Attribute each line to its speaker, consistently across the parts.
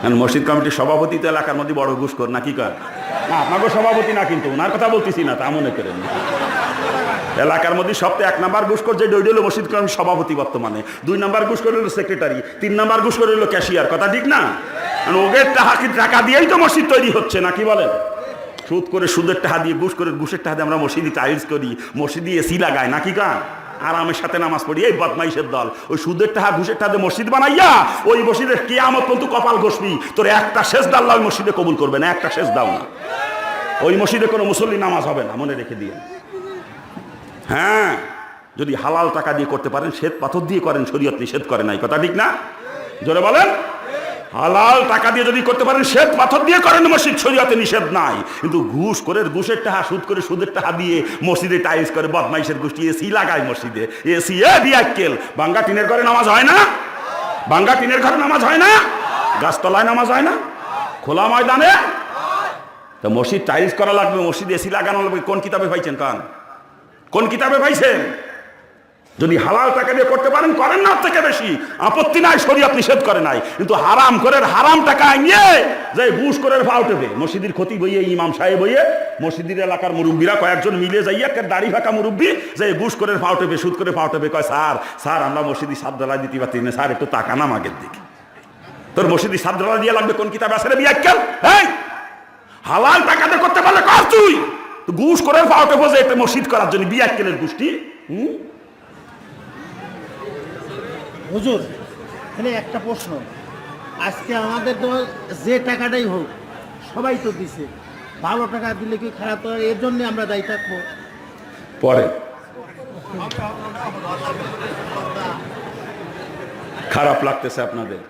Speaker 1: কারণ মসজিদ কমিটির সভাপতি তো এলাকার মধ্যে বড় ঘুষখোর নাকি কর না আপনাকে সভাপতি না কিন্তু, ওনার কথা বলতেছি না, তা মনে করেন। এলাকার মধ্যে সপ্তাহে এক নাম্বার ঘুষখোর যে ডইড মসজিদ কমিটির সভাপতি বর্তমানে, দুই নাম্বার ঘুষখোর হলো সেক্রেটারি তিন নাম্বার ঘুষখোর হলো ক্যাশিয়ার কথা ঠিক না? ওদের টাকা কি টাকা দিয়েই তো মসজিদ তৈরি হচ্ছে, না কি বলেন? সুদ করে সুদের টাকা দিয়ে ঘুষ করে ঘুষের টাকা দিয়ে আমরা মসজিদে টাইলস করি, মসজিদে এসি লাগাই, না কি কান আরামের সাথে নামাজ পড়ি, এই বদমাইশের দল। ওই সুদের টাকা ঘুষের দিয়ে মসজিদ বানাইয়া, ওই মসজিদের কেয়ামত পর্যন্ত কপাল ঘষবি। তোর একটা শেষ দাল্লা ওই মসজিদে কবুল করবে না, একটা শেষ দাও না। ওই মসজিদে কোনো মুসল্লি নামাজ হবে না, মনে রেখে দিয়ে। হ্যাঁ যদি হালাল টাকা দিয়ে করতে পারেন, শ্বেত পাথর দিয়ে করেন, শরীয়ত নিষেধ করে নাই। কথা ঠিক না? জোরে বলেন? হালাল টাকা দিয়ে যদি করতে পারেন, শ্বেত পাথর দিয়ে করেন, মসজিদ শরীয়তে নিষেধ নাই। কিন্তু ঘুষ করে, ঘুষের টাকা সুদ করে, সুদের টাকা দিয়ে মসজিদে টাইস করে, বদমাইশের গোষ্ঠী, এসি লাগায় মসজিদে। এসি, এ বিয়াক্কেল বাঙ্গা টিনের ঘরে নামাজ হয় না? বাঙ্গা টিনের ঘরে নামাজ হয় না? গাছতলায় নামাজ হয় না? খোলা ময়দানে? তো মসজিদ টাইলস করা লাগবে, মসজিদ এসি লাগানো লাগবে। কোন কিতাবে পাইছেন কান? কোন কিতাবে পাইছেন? যদি হালাল টাকা দিয়ে করতে পারেন, করেন না থেকে বেশি। আপত্তি নাই, শরীয়ত নিষেধ করে নাই। কিন্তু হারাম করে হারাম টাকা নিয়ে যে ঘুষ করে ফাও টেপে মসজিদের ক্ষতি বইয়ে, ইমাম সাহেব বইয়ে মসজিদের এলাকার মুরব্বীরা কয়েকজন মিলে যাইয়া দাড়ি ফাঁকা মুরব্বী যে ঘুষ করে ফাও টেপে সুদ করে ফাও টেপে কয়, স্যার স্যার, আমরা মসজিদি সাত দিতে পারছি না। স্যার, একটু তাকানাম আগের দিকে। তোর মসজিদি সাত ডলার দিয়ে লাগবে, কোন কিতাব রে বিয়াক্কেল? এই হালাল টাকাতে করতে পারলে কর তুই। ঘুষ করে ফাও টেপো যে মসজিদ করার জন্য বিয়াক্কেলের গোষ্ঠী, হুম?
Speaker 2: হুজুর, এখানে একটা প্রশ্ন। আজকে আমাদের তো যে টাকাটাই হোক, সবাই তো দিছে। ভালো টাকা দিলে কি খারাপ হয়? এর জন্য আমরা দায়ী থাকব।
Speaker 1: পরে। খারাপ লাগতেছে আপনাদের?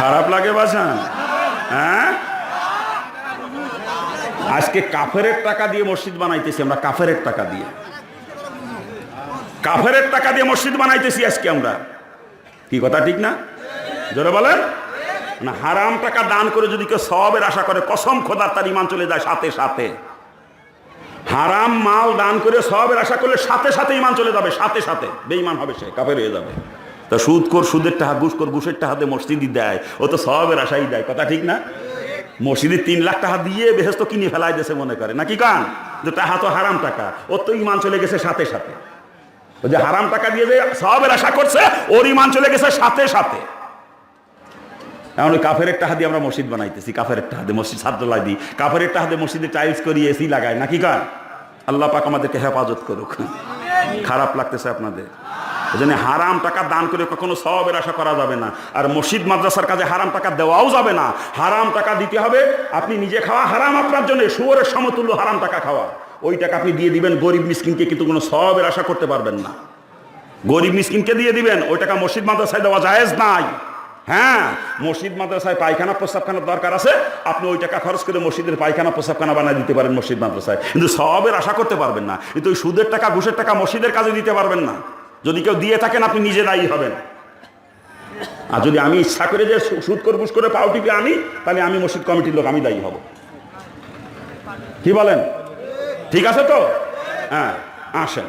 Speaker 1: খারাপ লাগে বাসান হ্যাঁ? আজকে কাফেরের টাকা দিয়ে মসজিদ বানাইতেছি আমরা, কাফেরের টাকা দিয়ে। কাফেরের টাকা দিয়ে মসজিদ বানাইতেছি আজকে আমরা। কি কথা, ঠিক না? জোরে বলেন। না, হারাম টাকা দান করে যদি কেউ সবের আশা করে, কসম খোদার তার ইমান চলে যায় সাথে সাথে। হারাম মাল দান করে সবের আশা করলে সাথে সাথে ইমান চলে যাবে, সাথে সাথে। বেঈমান হবে সে, কাফের হয়ে যাবে। তা সুদ কর, সুদের টাকা ঘুষ কর, ঘুষের টাকা দিয়ে মসজিদই দেয়, ও তো সবের আশাই দেয়। কথা ঠিক না? মসজিদে তিন লাখ টাকা দিয়ে বেহেস্ত কিনে ফেলাই দেশে মনে করে। নাকি কান? যে টাকা তো হারাম টাকা, ওর তো ইমান চলে গেছে সাথে সাথে। যে হারাম টাকা দিয়ে যে সবের আশা করছে, ওর ইমান চলে গেছে সাথে সাথে। এমন ওই কাফের একটা দিয়ে আমরা মসজিদ বানাইতেছি, কাফের একটা হাতে মসজিদ সাদ্দোলাই দিই। কাফের একটা দিয়ে মসজিদে টাইলস করি, এসি লাগাই, নাকি কার? আল্লাহ পাক আমাদেরকে হেফাজত করুক। খারাপ লাগতেছে আপনাদের। এই জন্য হারাম টাকা দান করে কখনো সবের আশা করা যাবে না। আর মসজিদ মাদ্রাসার কাজে হারাম টাকা দেওয়াও যাবে না। হারাম টাকা দিতে হবে, আপনি নিজে খাওয়া হারাম আপনার জন্য, শুয়োরের সমতুল্য হারাম টাকা খাওয়া। ওই টাকা আপনি দিয়ে দিবেন, গরিব মিসকিনকে কিন্তু কোনো সবের আশা করতে পারবেন না। গরিব মিসকিনকে দিয়ে দিবেন, ওই টাকা মসজিদ মাদ্রাসায় দেওয়া জায়েজ নাই। হ্যাঁ মসজিদ মাদ্রাসায় পায়খানা, প্রস্তাবখানার দরকার আছে, আপনি ওই টাকা খরচ করে মসজিদের পায়খানা, প্রস্তাবখানা বানিয়ে দিতে পারেন মসজিদ মাদ্রাসায়। কিন্তু সবের আশা করতে পারবেন না, কিন্তু ওই সুদের টাকা, ঘুষের টাকা মসজিদের কাজে দিতে পারবেন না। যদি কেউ দিয়ে থাকেন, আপনি নিজে দায়ী হবেন। আর যদি আমি ইচ্ছা করে যে সুদ করে, ঘুষ করে, পাও টিপে আনি, তাহলে আমি মসজিদ কমিটির লোক, আমি দায়ী হব। কি বলেন? ঠিক আছে তো? হ্যাঁ আসেন।